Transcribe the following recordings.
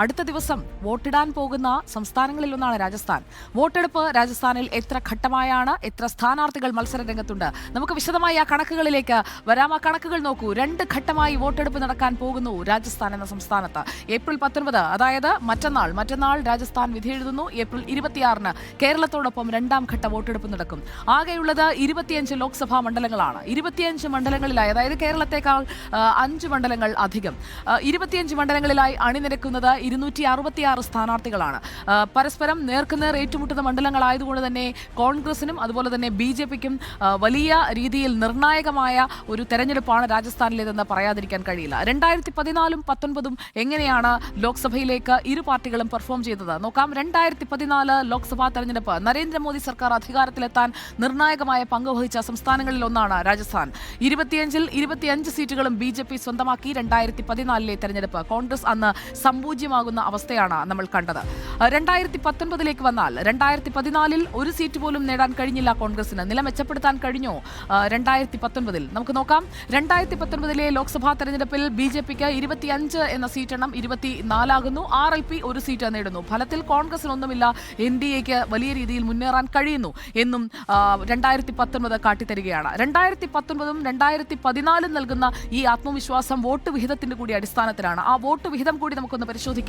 അടുത്ത ദിവസം വോട്ടിടാൻ പോകുന്ന സംസ്ഥാനങ്ങളിലൊന്നാണ് രാജസ്ഥാൻ. വോട്ടെടുപ്പ് രാജസ്ഥാനിൽ എത്ര ഘട്ടമായാണ് എത്ര സ്ഥാനാർത്ഥികൾ മത്സര രംഗത്തുണ്ട്? നമുക്ക് വിശദമായി ആ കണക്കുകളിലേക്ക് വരാം. ആ കണക്കുകൾ നോക്കൂ. രണ്ട് ഘട്ടമായി വോട്ടെടുപ്പ് നടക്കാൻ പോകുന്നു രാജസ്ഥാൻ എന്ന സംസ്ഥാനത്ത്. ഏപ്രിൽ പത്തൊൻപത് അതായത് മറ്റന്നാൾ മറ്റന്നാൾ രാജസ്ഥാൻ വിധിയെഴുതുന്നു ഏപ്രിൽ ഇരുപത്തിയാറിന് കേരളത്തോടൊപ്പം രണ്ടാം ഘട്ട വോട്ടെടുപ്പ് നടക്കും. ആകെയുള്ളത് ഇരുപത്തിയഞ്ച് ലോക്സഭാ മണ്ഡലങ്ങളാണ്. ഇരുപത്തിയഞ്ച് മണ്ഡലങ്ങളിലായി അതായത് കേരളത്തെക്കാൾ അഞ്ച് മണ്ഡലങ്ങൾ അധികം. ഇരുപത്തിയഞ്ച് മണ്ഡലങ്ങളിലായി അണിനിരക്കുന്നത് ഇരുന്നൂറ്റി അറുപത്തിയാറ് സ്ഥാനാർത്ഥികളാണ്. പരസ്പരം നേർക്കുനേർ ഏറ്റുമുട്ടുന്ന മണ്ഡലങ്ങളായതുകൊണ്ട് തന്നെ കോൺഗ്രസിനും അതുപോലെ തന്നെ ബി ജെ പിക്കും വലിയ രീതിയിൽ നിർണായകമായ ഒരു തെരഞ്ഞെടുപ്പാണ് രാജസ്ഥാനിലേതെന്ന് പറയാതിരിക്കാൻ കഴിയില്ല. രണ്ടായിരത്തി പതിനാലും പത്തൊൻപതും എങ്ങനെയാണ് ലോക്സഭയിലേക്ക് ഇരു പാർട്ടികളും പെർഫോം ചെയ്തത്? നോക്കാം. രണ്ടായിരത്തി പതിനാല് ലോക്സഭാ തെരഞ്ഞെടുപ്പ് നരേന്ദ്രമോദി സർക്കാർ അധികാരത്തിലെത്താൻ നിർണായകമായ പങ്ക് വഹിച്ച സംസ്ഥാനങ്ങളിൽ ഒന്നാണ് രാജസ്ഥാൻ. ഇരുപത്തിയഞ്ചിൽ ഇരുപത്തിയഞ്ച് സീറ്റുകളും ബി ജെ പി സ്വന്തമാക്കി രണ്ടായിരത്തി പതിനാലിലെ തെരഞ്ഞെടുപ്പ്. കോൺഗ്രസ് അന്ന് സമ്പൂജ്യമാകുന്ന അവസ്ഥയാണ് നമ്മൾ കണ്ടത്. രണ്ടായിരത്തി പത്തൊൻപതിലേക്ക് വന്നാൽ രണ്ടായിരത്തി പതിനാലിൽ ഒരു സീറ്റ് പോലും നേടാൻ കഴിഞ്ഞില്ല കോൺഗ്രസിന്. നില മെച്ചപ്പെടുത്താൻ കഴിഞ്ഞു. രണ്ടായിരത്തി പത്തൊൻപതിൽ നമുക്ക് നോക്കാം. രണ്ടായിരത്തി പത്തൊൻപതിലെ ലോക്സഭാ തെരഞ്ഞെടുപ്പിൽ ബി ജെ പിക്ക് ഇരുപത്തിയഞ്ച് എന്ന സീറ്റെണ്ണം ഇരുപത്തിനാലാകുന്നു. ആർ എൽ പി ഒരു സീറ്റ് നേടുന്നു. ഫലത്തിൽ കോൺഗ്രസിനൊന്നുമില്ല. എൻ ഡി എക്ക് വലിയ രീതിയിൽ മുന്നേറാൻ കഴിയുന്നു എന്നും രണ്ടായിരത്തി പത്തൊൻപത് കാട്ടിത്തരികയാണ്. രണ്ടായിരത്തി പത്തൊൻപതും രണ്ടായിരത്തി പതിനാലും നൽകുന്ന ഈ ആത്മവിശ്വാസം വോട്ട് വിഹിതത്തിന്റെ കൂടി അടിസ്ഥാനത്തിലാണ്. ആ വോട്ട് വിഹിതം കൂടി നമുക്കൊന്ന് പരിശോധിക്കാം.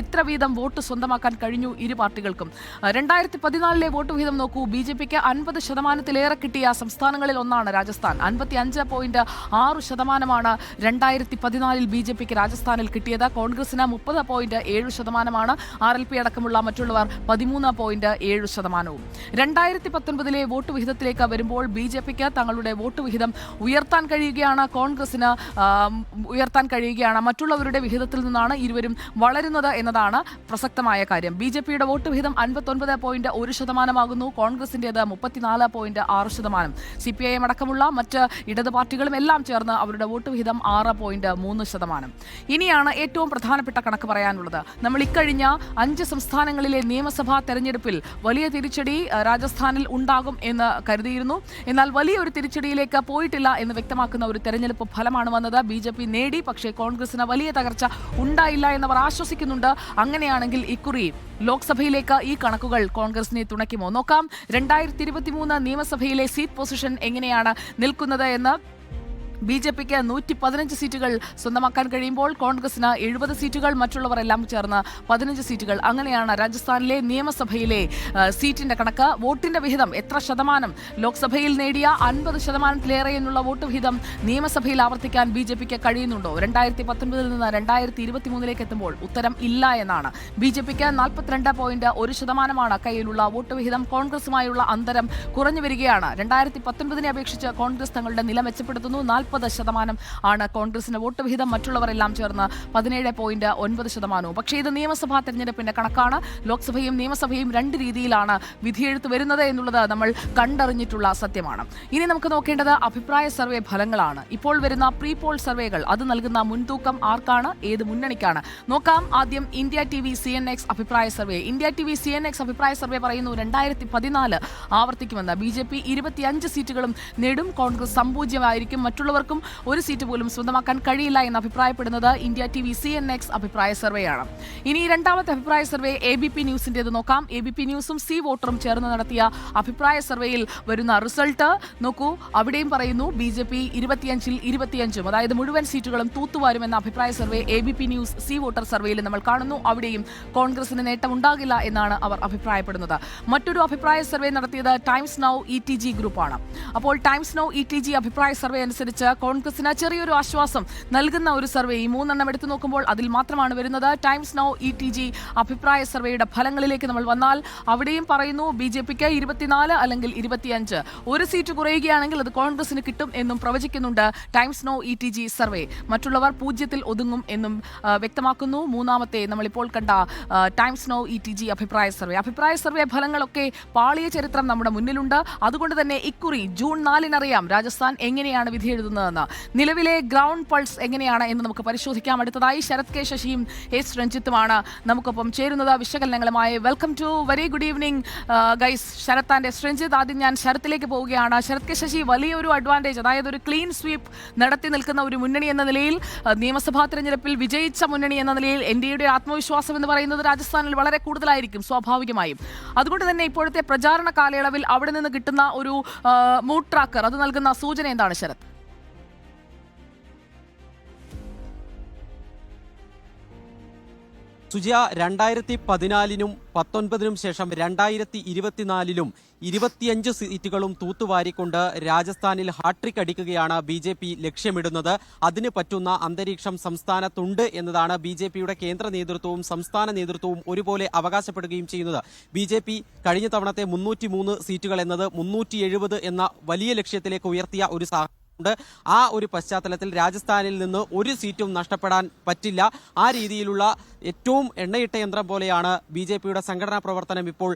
എത്ര വീതം വോട്ട് സ്വന്തമാക്കാൻ കഴിഞ്ഞു ഇരു പാർട്ടികൾക്കും? രണ്ടായിരത്തി പതിനാലിലെ വോട്ട് വിഹിതം നോക്കൂ ബി ജെ പിക്ക് അൻപത് ശതമാനത്തിലേറെ കിട്ടിയ സംസ്ഥാനങ്ങളിൽ ഒന്നാണ് രാജസ്ഥാൻ. അൻപത്തി അഞ്ച് പോയിന്റ് ആറ് ശതമാനമാണ് രണ്ടായിരത്തി പതിനാലിൽ ബി ജെ പിക്ക് രാജസ്ഥാനിൽ കിട്ടിയത്. കോൺഗ്രസിന് മുപ്പത് പോയിന്റ് ഏഴ് ശതമാനമാണ് ആർ എൽ പി അടക്കമുള്ള മറ്റുള്ളവർ പതിമൂന്ന് പോയിന്റ് ഏഴ് ശതമാനവും. രണ്ടായിരത്തി പത്തൊൻപതിലെ വോട്ട് വിഹിതത്തിലേക്ക് വരുമ്പോൾ ബി ജെ പിക്ക് തങ്ങളുടെ വോട്ട് വിഹിതം ഉയർത്താൻ കഴിയുകയാണ്. കോൺഗ്രസിന് ഉയർത്താൻ കഴിയുകയാണ്. മറ്റുള്ളവരുടെ വിഹിതത്തിൽ നിന്നാണ് ഇരുവരും വളരുന്നത് എന്നതാണ് പ്രസക്തമായ കാര്യം. ബി ജെ പിയുടെ വോട്ട് വിഹിതം അൻപത്തൊൻപത് പോയിന്റ് ഒരു ശതമാനമാകുന്നു. കോൺഗ്രസിന്റേത് മുപ്പത്തിനാല് പോയിന്റ് ആറ് ശതമാനം. സി പി ഐ എം അടക്കമുള്ള മറ്റ് ഇടത് പാർട്ടികളും എല്ലാം ചേർന്ന് അവരുടെ വോട്ട് വിഹിതം ആറ് പോയിന്റ് മൂന്ന് ശതമാനം. ഇനിയാണ് ഏറ്റവും പ്രധാനപ്പെട്ട കണക്ക് പറയാനുള്ളത്. നമ്മൾ ഇക്കഴിഞ്ഞ അഞ്ച് സംസ്ഥാനങ്ങളിലെ നിയമസഭാ തെരഞ്ഞെടുപ്പിൽ വലിയ തിരിച്ചടി രാജസ്ഥാനിൽ ഉണ്ടാകും എന്ന് കരുതിയിരുന്നു. എന്നാൽ വലിയൊരു തിരിച്ചടിയിലേക്ക് പോയിട്ടില്ല എന്ന് വ്യക്തമാക്കുന്ന ഒരു തെരഞ്ഞെടുപ്പ് ഫലമാണ് വന്നത്. ബി നേടി പക്ഷേ കോൺഗ്രസിന് വലിയ തകർച്ച ഉണ്ടായില്ല എന്നവർ ആശ്വസിക്കുന്നുണ്ട് അങ്ങനെയാണെങ്കിൽ ഇക്കുറി ലോക്സഭയിലേക്ക് ഈ കണക്കുകൾ കോൺഗ്രസിനെ തുണയ്ക്കുമോ? നോക്കാം. രണ്ടായിരത്തി ഇരുപത്തിമൂന്ന് നിയമസഭയിലെ സീറ്റ് പൊസിഷൻ എങ്ങനെയാണ് നിൽക്കുന്നത് എന്ന് ബി ജെ പിക്ക് നൂറ്റി പതിനഞ്ച് സീറ്റുകൾ സ്വന്തമാക്കാൻ കഴിയുമ്പോൾ കോൺഗ്രസിന് എഴുപത് സീറ്റുകൾ മറ്റുള്ളവർ എല്ലാം ചേർന്ന് പതിനഞ്ച് സീറ്റുകൾ. അങ്ങനെയാണ് രാജസ്ഥാനിലെ നിയമസഭയിലെ സീറ്റിന്റെ കണക്ക്. വോട്ടിന്റെ വിഹിതം എത്ര ശതമാനം? ലോക്സഭയിൽ നേടിയ അൻപത് ശതമാനത്തിലേറെ എന്നുള്ള വോട്ട് വിഹിതം നിയമസഭയിൽ ആവർത്തിക്കാൻ ബി ജെ പിക്ക് കഴിയുന്നുണ്ടോ? രണ്ടായിരത്തി പത്തൊൻപതിൽ നിന്ന് രണ്ടായിരത്തി ഇരുപത്തി മൂന്നിലേക്ക് എത്തുമ്പോൾ ഉത്തരം ഇല്ല എന്നാണ്. ബി ജെ പിക്ക് നാൽപ്പത്തിരണ്ട് പോയിന്റ് ഒരു ശതമാനമാണ് കയ്യിലുള്ള വോട്ട് വിഹിതം. കോൺഗ്രസുമായുള്ള അന്തരം കുറഞ്ഞു വരികയാണ്. രണ്ടായിരത്തി പത്തൊൻപതിനെ അപേക്ഷിച്ച് കോൺഗ്രസ് തങ്ങളുടെ നില മെച്ചപ്പെടുത്തുന്നു. നാൽപ്പത് ശതമാനം ആണ് കോൺഗ്രസിന്റെ വോട്ട് വിഹിതം. മറ്റുള്ളവരെല്ലാം ചേർന്ന് പതിനേഴ് പോയിന്റ് ഒൻപത് ശതമാനവും. പക്ഷേ ഇത് നിയമസഭാ തെരഞ്ഞെടുപ്പിന്റെ കണക്കാണ്. ലോക്സഭയും നിയമസഭയും രണ്ട് രീതിയിലാണ് വിധിയെഴുത്ത് വരുന്നത് എന്നുള്ളത് നമ്മൾ കണ്ടറിഞ്ഞിട്ടുള്ള സത്യമാണ്. ഇനി നമുക്ക് നോക്കേണ്ടത് അഭിപ്രായ സർവേ ഫലങ്ങളാണ്. ഇപ്പോൾ വരുന്ന പ്രീ പോൾ സർവേകൾ അത് നൽകുന്ന മുൻതൂക്കം ആർക്കാണ്? ഏത് മുന്നണിക്കാണ്? നോക്കാം ആദ്യം India T V C N X അഭിപ്രായ survey. India TV C N N X അഭിപ്രായ സർവേ പറയുന്നു രണ്ടായിരത്തി പതിനാല് ആവർത്തിക്കുമെന്ന്. ബി ജെ പി ഇരുപത്തിയഞ്ച് സീറ്റുകളും നേടും. കോൺഗ്രസ് സമ്പൂജ്യമായിരിക്കും. മറ്റുള്ളവർക്കും ഒരു സീറ്റ് പോലും സ്വന്തമാക്കാൻ കഴിയില്ല എന്ന് അഭിപ്രായപ്പെടുന്നത് India T V C N X അഭിപ്രായ സർവേയാണ്. ഇനി രണ്ടാമത്തെ അഭിപ്രായ സർവേ എ ബി പി ന്യൂസിന്റേത് നോക്കാം. എ ബി പി ന്യൂസും സി വോട്ടറും ചേർന്ന് നടത്തിയ അഭിപ്രായ സർവേയിൽ വരുന്ന റിസൾട്ട് നോക്കൂ. അവിടെയും പറയുന്നു ബി ജെ പി ഇരുപത്തിയഞ്ചിൽ ഇരുപത്തിയഞ്ചും അതായത് മുഴുവൻ സീറ്റുകളും തൂത്തുവാരുമെന്ന അഭിപ്രായ survey A B P news C voter സർവേയിൽ നമ്മൾ കാണുന്നു. അവിടെയും കോൺഗ്രസിന് നേട്ടമുണ്ടാകില്ല എന്നാണ് അവർ അഭിപ്രായപ്പെടുന്നത്. മറ്റൊരു അഭിപ്രായ സർവേ നടത്തിയത് Times Now E T G ഗ്രൂപ്പാണ്. അപ്പോൾ Times Now E T G അഭിപ്രായ സർവേ അനുസരിച്ച് കോൺഗ്രസിന് ചെറിയൊരു ആശ്വാസം നൽകുന്ന ഒരു സർവേ ഈ മൂന്നെണ്ണം എടുത്തു നോക്കുമ്പോൾ അതിൽ മാത്രമാണ് വരുന്നത്. Times Now E T G അഭിപ്രായ സർവേയുടെ ഫലങ്ങളിലേക്ക് നമ്മൾ വന്നാൽ അവിടെയും പറയുന്നു ബി ജെ പിക്ക് ഇരുപത്തിനാല് അല്ലെങ്കിൽ ഇരുപത്തിയഞ്ച്. ഒരു സീറ്റ് കുറയുകയാണെങ്കിൽ അത് കോൺഗ്രസിന് കിട്ടും എന്നും പ്രവചിക്കുന്നുണ്ട് Times Now E T G survey. മറ്റുള്ളവർ പൂജ്യത്തിൽ ഒതുങ്ങും എന്നും വ്യക്തമാക്കുന്നു. മൂന്നാമത്തെ നമ്മളിപ്പോൾ കണ്ട Times Now E T G അഭിപ്രായ സർവേ. അഭിപ്രായ സർവേ ഫലങ്ങളൊക്കെ പാളിയ ചരിത്രം നമ്മുടെ മുന്നിലുണ്ട്. അതുകൊണ്ട് തന്നെ ഇക്കുറി ജൂൺ നാലിനറിയാം രാജസ്ഥാൻ എങ്ങനെയാണ് വിധി എഴുതുന്നതെന്ന് നിലവിലെ ഗ്രൗണ്ട് പൾസ് എങ്ങനെയാണ് എന്ന് നമുക്ക് പരിശോധിക്കാം. അടുത്തതായി ശരത് കെ ശശിയും എസ് രഞ്ജിത്തുമാണ് നമുക്കൊപ്പം ചേരുന്നത് വിശകലനങ്ങളുമായി. Welcome to very good evening guys Sarath and S Ranjith ആദ്യം ഞാൻ ശരത്തിലേക്ക് പോവുകയാണ്. ശരത് കെ ശശി വലിയൊരു അഡ്വാന്റേജ് അതായത് ഒരു ക്ലീൻ സ്വീപ്പ് നടത്തി നിൽക്കുന്ന ഒരു മുന്നണി എന്ന നിലയിൽ നിയമസഭാ തെരഞ്ഞെടുപ്പിൽ വിജയിച്ച മുന്നണി എന്ന നിലയിൽ എൻ ഡി എയുടെ ആത്മവിശ്വാസം എന്ന് പറയുന്നത് രാജസ്ഥാനിൽ വളരെ കൂടുതലായിരിക്കും സ്വാഭാവികമായും. അതുകൊണ്ട് തന്നെ ഇപ്പോഴത്തെ പ്രചാരണ കാലയളവിൽ അവിടെ നിന്ന് കിട്ടുന്ന ഒരു മൂഡ് ട്രാക്കർ അത് നൽകുന്ന സൂചന എന്താണ് ശരത്? സുജിയ രണ്ടായിരത്തി പതിനാലിനും പത്തൊൻപതിനും ശേഷം രണ്ടായിരത്തി ഇരുപത്തിനാലിലും ഇരുപത്തിയഞ്ച് സീറ്റുകളും തൂത്തുവാരിക്കൊണ്ട് രാജസ്ഥാനിൽ ഹാട്രിക് അടിക്കുകയാണ് ബി ജെ പി ലക്ഷ്യമിടുന്നത്. അതിന് പറ്റുന്ന അന്തരീക്ഷം സംസ്ഥാനത്തുണ്ട് എന്നതാണ് ബി ജെ പിയുടെ കേന്ദ്ര നേതൃത്വവും സംസ്ഥാന നേതൃത്വവും ഒരുപോലെ അവകാശപ്പെടുകയും ചെയ്യുന്നത്. ബി ജെ പി കഴിഞ്ഞ തവണത്തെ മുന്നൂറ്റി മൂന്ന് സീറ്റുകൾ എന്നത് മുന്നൂറ്റി എന്ന വലിയ ലക്ഷ്യത്തിലേക്ക് ഉയർത്തിയ ഒരു സാഹചര്യം ഉണ്ട്. ആ ഒരു പശ്ചാത്തലത്തിൽ രാജസ്ഥാനിൽ നിന്ന് ഒരു സീറ്റും നഷ്ടപ്പെടാൻ പറ്റില്ല. ആ രീതിയിലുള്ള ഏറ്റവും എണ്ണയിട്ട യന്ത്രം പോലെയാണ് ബി ജെ പിയുടെ സംഘടനാ പ്രവർത്തനം ഇപ്പോൾ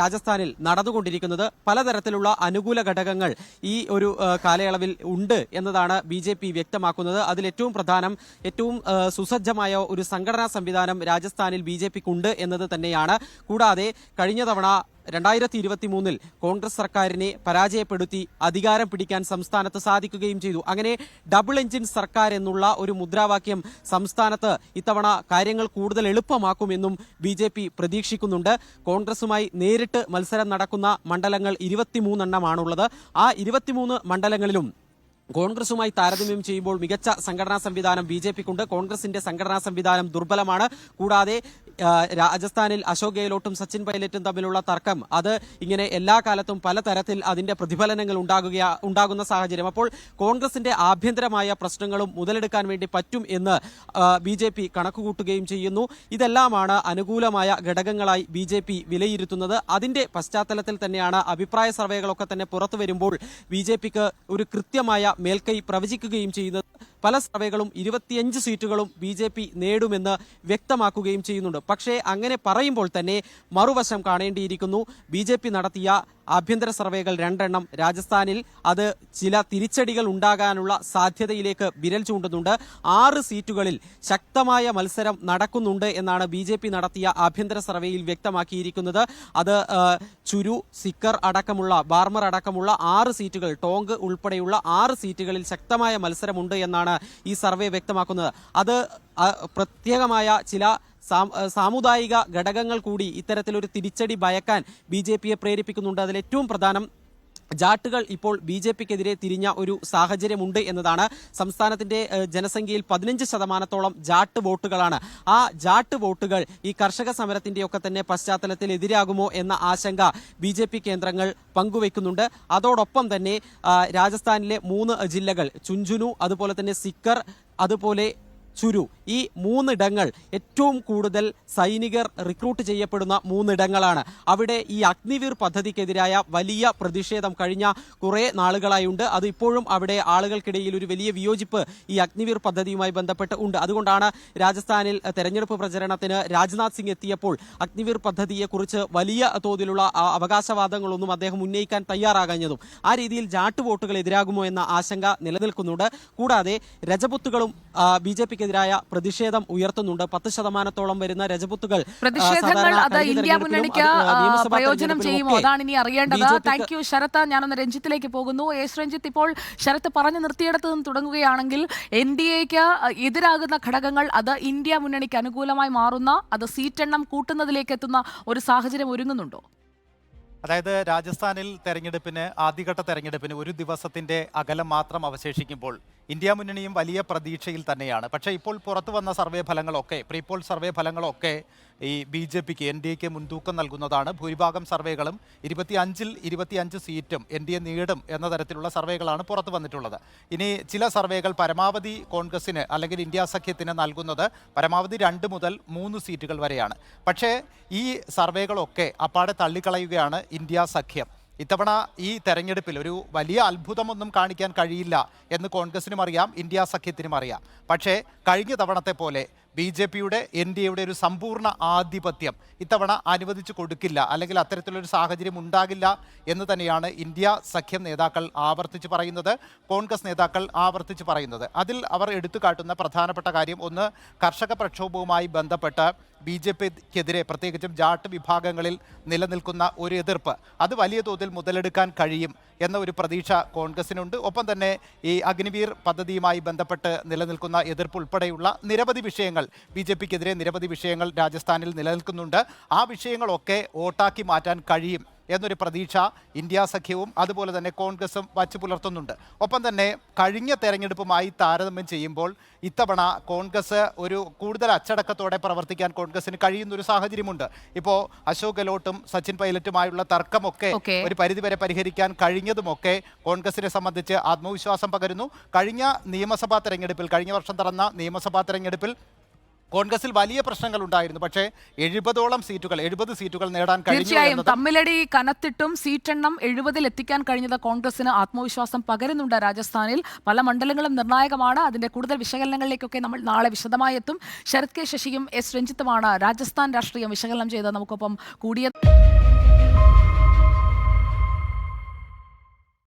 രാജസ്ഥാനിൽ നടന്നുകൊണ്ടിരിക്കുന്നത്. പലതരത്തിലുള്ള അനുകൂല ഘടകങ്ങൾ ഈ ഒരു കാലയളവിൽ ഉണ്ട് എന്നതാണ് ബി ജെ പി വ്യക്തമാക്കുന്നത്. അതിൽ ഏറ്റവും പ്രധാനം ഏറ്റവും സുസജ്ജമായ ഒരു സംഘടനാ സംവിധാനം രാജസ്ഥാനിൽ ബി ജെ പിക്കുണ്ട് എന്നത് തന്നെയാണ്. കൂടാതെ കഴിഞ്ഞ തവണ രണ്ടായിരത്തി ഇരുപത്തി മൂന്നിൽ കോൺഗ്രസ് സർക്കാരിനെ പരാജയപ്പെടുത്തി അധികാരം പിടിക്കാൻ സംസ്ഥാനത്ത് സാധിക്കുകയും ചെയ്തു. അങ്ങനെ ഡബിൾ എഞ്ചിൻ സർക്കാർ എന്നുള്ള ഒരു മുദ്രാവാക്യം സംസ്ഥാനത്ത് ഇത്തവണ കാര്യങ്ങൾ കൂടുതൽ എളുപ്പമാക്കുമെന്നും ബി ജെ പി പ്രതീക്ഷിക്കുന്നുണ്ട്. കോൺഗ്രസുമായി നേരിട്ട് മത്സരം നടക്കുന്ന മണ്ഡലങ്ങൾ ഇരുപത്തിമൂന്നെണ്ണമാണുള്ളത്. ആ ഇരുപത്തിമൂന്ന് മണ്ഡലങ്ങളിലും കോൺഗ്രസുമായി താരതമ്യം ചെയ്യുമ്പോൾ മികച്ച സംഘടനാ സംവിധാനം ബി ജെ പിക്കുണ്ട് കോൺഗ്രസിന്റെ സംഘടനാ സംവിധാനം ദുർബലമാണ്. കൂടാതെ രാജസ്ഥാനിൽ അശോക് ഗെഹ്ലോട്ടും സച്ചിൻ പൈലറ്റും തമ്മിലുള്ള തർക്കം. അത് ഇങ്ങനെ എല്ലാ കാലത്തും പലതരത്തിൽ അതിന്റെ പ്രതിഫലനങ്ങൾ ഉണ്ടാകുക ഉണ്ടാകുന്ന സാഹചര്യം. അപ്പോൾ കോൺഗ്രസിന്റെ ആഭ്യന്തരമായ പ്രശ്നങ്ങളും മുതലെടുക്കാൻ വേണ്ടി പറ്റും എന്ന് ബി ജെ പി കണക്കുകൂട്ടുകയും ചെയ്യുന്നു. ഇതെല്ലാമാണ് അനുകൂലമായ ഘടകങ്ങളായി ബി ജെ പി വിലയിരുത്തുന്നത്. അതിന്റെ പശ്ചാത്തലത്തിൽ തന്നെയാണ് അഭിപ്രായ സർവേകളൊക്കെ തന്നെ പുറത്തു വരുമ്പോൾ ബി ജെ പിക്ക് ഒരു കൃത്യമായ മേൽക്കൈ പ്രവചിക്കുകയും ചെയ്യുന്നത്. പല സർവേകളും ഇരുപത്തിയഞ്ച് സീറ്റുകളും ബി ജെ പി നേടുമെന്ന് വ്യക്തമാക്കുകയും ചെയ്യുന്നുണ്ട്. പക്ഷേ അങ്ങനെ പറയുമ്പോൾ തന്നെ മറുവശം കാണേണ്ടിയിരിക്കുന്നു. ബി നടത്തിയ ആഭ്യന്തര സർവേകൾ രണ്ടെണ്ണം. രാജസ്ഥാനിൽ അത് ചില തിരിച്ചടികൾ ഉണ്ടാകാനുള്ള സാധ്യതയിലേക്ക് വിരൽ ചൂണ്ടുന്നുണ്ട്. ആറ് സീറ്റുകളിൽ ശക്തമായ മത്സരം നടക്കുന്നുണ്ട് എന്നാണ് ബി നടത്തിയ ആഭ്യന്തര സർവേയിൽ വ്യക്തമാക്കിയിരിക്കുന്നത്. അത് ചുരു സിക്കർ അടക്കമുള്ള ബാർമർ അടക്കമുള്ള ആറ് സീറ്റുകൾ ടോങ്ക് ഉൾപ്പെടെയുള്ള ആറ് സീറ്റുകളിൽ ശക്തമായ മത്സരമുണ്ട് എന്നാണ് ഈ സർവേ വ്യക്തമാക്കുന്നത്. അത് പ്രത്യേകമായ ചില സാമുദായിക ഘടകങ്ങൾ കൂടി ഇത്തരത്തിലൊരു തിരിച്ചടി ഭയക്കാൻ ബി ജെ പിയെ പ്രേരിപ്പിക്കുന്നുണ്ട്. അതിൽ ഏറ്റവും പ്രധാനം ജാട്ടുകൾ ഇപ്പോൾ ബി ജെ പിക്കെതിരെ തിരിഞ്ഞ ഒരു സാഹചര്യമുണ്ട് എന്നതാണ്. സംസ്ഥാനത്തിന്റെ ജനസംഖ്യയിൽ പതിനഞ്ച് ശതമാനത്തോളം ജാട്ട് വോട്ടുകളാണ്. ആ ജാട്ട് വോട്ടുകൾ ഈ കർഷക സമരത്തിന്റെ ഒക്കെ തന്നെ പശ്ചാത്തലത്തിൽ എതിരാകുമോ എന്ന ആശങ്ക ബി ജെ പി കേന്ദ്രങ്ങൾ പങ്കുവെക്കുന്നുണ്ട്. അതോടൊപ്പം തന്നെ രാജസ്ഥാനിലെ മൂന്ന് ജില്ലകൾ ചുഞ്ചുനു അതുപോലെ തന്നെ സിക്കർ അതുപോലെ ചുരു. ഈ മൂന്നിടങ്ങൾ ഏറ്റവും കൂടുതൽ സൈനികർ റിക്രൂട്ട് ചെയ്യപ്പെടുന്ന മൂന്നിടങ്ങളാണ്. അവിടെ ഈ അഗ്നിവീർ പദ്ധതിക്കെതിരായ വലിയ പ്രതിഷേധം കഴിഞ്ഞ കുറേ നാളുകളായുണ്ട്. അത് ഇപ്പോഴും അവിടെ ആളുകൾക്കിടയിൽ ഒരു വലിയ വിയോജിപ്പ് ഈ അഗ്നിവീർ പദ്ധതിയുമായി ബന്ധപ്പെട്ട് ഉണ്ട്. അതുകൊണ്ടാണ് രാജസ്ഥാനിൽ തെരഞ്ഞെടുപ്പ് പ്രചരണത്തിന് രാജ്നാഥ് സിംഗ് എത്തിയപ്പോൾ അഗ്നിവീർ പദ്ധതിയെക്കുറിച്ച് വലിയ തോതിലുള്ള അവകാശവാദങ്ങളൊന്നും അദ്ദേഹം ഉന്നയിക്കാൻ തയ്യാറാകാഞ്ഞതും. ആ രീതിയിൽ ജാട്ട് വോട്ടുകൾ എതിരാകുമോ എന്ന ആശങ്ക നിലനിൽക്കുന്നുണ്ട്. കൂടാതെ രജപുത്തുകളും ബി ജെ പിക്കെതിരായ പ്രതിഷേധം ഉയർത്തുന്നുണ്ട്. പത്ത് ശതമാനത്തോളം വരുന്ന രജപുത്തുകൾ ആ, പ്രതിഷേധങ്ങൾ അത് ഇന്ത്യ മുന്നണിക്ക് പ്രയോജനം ചെയ്യുമോ? ഒക്കെ അതാണ് ഇനി അറിയേണ്ടത്. Thank you. ശരത്ത് ഞാനൊന്ന് രഞ്ജിത്തിലേക്ക് പോകുന്നു. എസ് രഞ്ജിത്ത് ഇപ്പോൾ ശരത്ത് പറഞ്ഞു നിർത്തിയിടത്ത് നിന്ന് തുടങ്ങുകയാണെങ്കിൽ എൻ ഡി എക്ക് എതിരാകുന്ന ഘടകങ്ങൾ അത് ഇന്ത്യ മുന്നണിക്ക് അനുകൂലമായി മാറുന്ന അത് സീറ്റെണ്ണം കൂട്ടുന്നതിലേക്ക് എത്തുന്ന ഒരു സാഹചര്യം ഒരുങ്ങുന്നുണ്ടോ? അതായത് രാജസ്ഥാനിൽ തെരഞ്ഞെടുപ്പിന് ആദ്യഘട്ട തെരഞ്ഞെടുപ്പിന് ഒരു ദിവസത്തിന്റെ അകലം മാത്രം അവശേഷിക്കുമ്പോൾ ഇന്ത്യ മുന്നണിയും വലിയ പ്രതീക്ഷയിൽ തന്നെയാണ്. പക്ഷേ ഇപ്പോൾ പുറത്തു വന്ന സർവേ ഫലങ്ങളൊക്കെ പ്രീപോൾ സർവേ ഫലങ്ങളൊക്കെ ഈ ബി ജെ പിക്ക് എൻ ഡി എക്ക് മുൻതൂക്കം നൽകുന്നതാണ്. ഭൂരിഭാഗം സർവേകളും ഇരുപത്തിയഞ്ചിൽ ഇരുപത്തിയഞ്ച് സീറ്റും എൻ ഡി എ നേടും എന്ന തരത്തിലുള്ള സർവേകളാണ് പുറത്തു വന്നിട്ടുള്ളത്. ഇനി ചില സർവേകൾ പരമാവധി കോൺഗ്രസിന് അല്ലെങ്കിൽ ഇന്ത്യ സഖ്യത്തിന് നൽകുന്നത് പരമാവധി രണ്ട് മുതൽ മൂന്ന് സീറ്റുകൾ വരെയാണ്. പക്ഷേ ഈ സർവേകളൊക്കെ അപ്പാടെ തള്ളിക്കളയുകയാണ് ഇന്ത്യ സഖ്യം. ഇത്തവണ ഈ തെരഞ്ഞെടുപ്പിൽ ഒരു വലിയ അത്ഭുതമൊന്നും കാണിക്കാൻ കഴിയില്ല എന്ന് കോൺഗ്രസിനും അറിയാം ഇന്ത്യ സഖ്യത്തിനും അറിയാം. പക്ഷേ കഴിഞ്ഞ തവണത്തെ പോലെ ബി ജെ പിയുടെ എൻ ഡി എയുടെ ഒരു സമ്പൂർണ ആധിപത്യം ഇത്തവണ അനുവദിച്ചു കൊടുക്കില്ല. അല്ലെങ്കിൽ അത്തരത്തിലൊരു സാഹചര്യം ഉണ്ടാകില്ല എന്ന് തന്നെയാണ് ഇന്ത്യ സഖ്യം നേതാക്കൾ ആവർത്തിച്ച് പറയുന്നത് കോൺഗ്രസ് നേതാക്കൾ ആവർത്തിച്ച് പറയുന്നത്. അതിൽ അവർ എടുത്തു കാട്ടുന്ന പ്രധാനപ്പെട്ട കാര്യം ഒന്ന് കർഷക പ്രക്ഷോഭവുമായി ബന്ധപ്പെട്ട് ബി ജെ പിക്കെതിരെ പ്രത്യേകിച്ചും ജാട്ട് വിഭാഗങ്ങളിൽ നിലനിൽക്കുന്ന ഒരു എതിർപ്പ്. അത് വലിയ തോതിൽ മുതലെടുക്കാൻ കഴിയും എന്ന ഒരു പ്രതീക്ഷ കോൺഗ്രസിനുണ്ട്. ഒപ്പം തന്നെ ഈ അഗ്നിവീർ പദ്ധതിയുമായി ബന്ധപ്പെട്ട് നിലനിൽക്കുന്ന എതിർപ്പ് ഉൾപ്പെടെയുള്ള നിരവധി വിഷയങ്ങൾ ബി ജെ പിക്കെതിരെ നിരവധി വിഷയങ്ങൾ രാജസ്ഥാനിൽ നിലനിൽക്കുന്നുണ്ട്. ആ വിഷയങ്ങളൊക്കെ വോട്ടാക്കി മാറ്റാൻ കഴിയും എന്നൊരു പ്രതീക്ഷ ഇന്ത്യ സഖ്യവും അതുപോലെ തന്നെ കോൺഗ്രസും വച്ചു പുലർത്തുന്നുണ്ട്. ഒപ്പം തന്നെ കഴിഞ്ഞ തെരഞ്ഞെടുപ്പുമായി താരതമ്യം ചെയ്യുമ്പോൾ ഇത്തവണ കോൺഗ്രസ് ഒരു കൂടുതൽ അച്ചടക്കത്തോടെ പ്രവർത്തിക്കാൻ കോൺഗ്രസിന് കഴിയുന്ന ഒരു സാഹചര്യമുണ്ട്. ഇപ്പോൾ അശോക് ഗെലോട്ടും സച്ചിൻ പൈലറ്റുമായുള്ള തർക്കമൊക്കെ. ഒരു പരിധിവരെ പരിഹരിക്കാൻ കഴിഞ്ഞതുമൊക്കെ കോൺഗ്രസിനെ സംബന്ധിച്ച് ആത്മവിശ്വാസം പകരുന്നു. കഴിഞ്ഞ നിയമസഭാ തെരഞ്ഞെടുപ്പിൽ കഴിഞ്ഞ വർഷം നടന്ന നിയമസഭാ തെരഞ്ഞെടുപ്പിൽ കോൺഗ്രസിൽ വലിയ പ്രശ്നങ്ങൾ ഉണ്ടായിരുന്നു. പക്ഷേ എഴുപതോളം സീറ്റുകൾ എഴുപത് സീറ്റുകൾ നേടാൻ തീർച്ചയായും തമ്മിലടി കനത്തിട്ടും സീറ്റെണ്ണം എഴുപതിൽ എത്തിക്കാൻ കഴിഞ്ഞത് കോൺഗ്രസിന് ആത്മവിശ്വാസം പകരുന്നുണ്ട് രാജസ്ഥാനിൽ. പല മണ്ഡലങ്ങളും നിർണായകമാണ്. അതിന്റെ കൂടുതൽ വിശകലനങ്ങളിലേക്കൊക്കെ നമ്മൾ നാളെ വിശദമായി എത്തും. ശരത് കെ ശശിയും എസ് രഞ്ജിത്തുമാണ് രാജസ്ഥാൻ രാഷ്ട്രീയം വിശകലനം ചെയ്ത് നമുക്കൊപ്പം കൂടിയ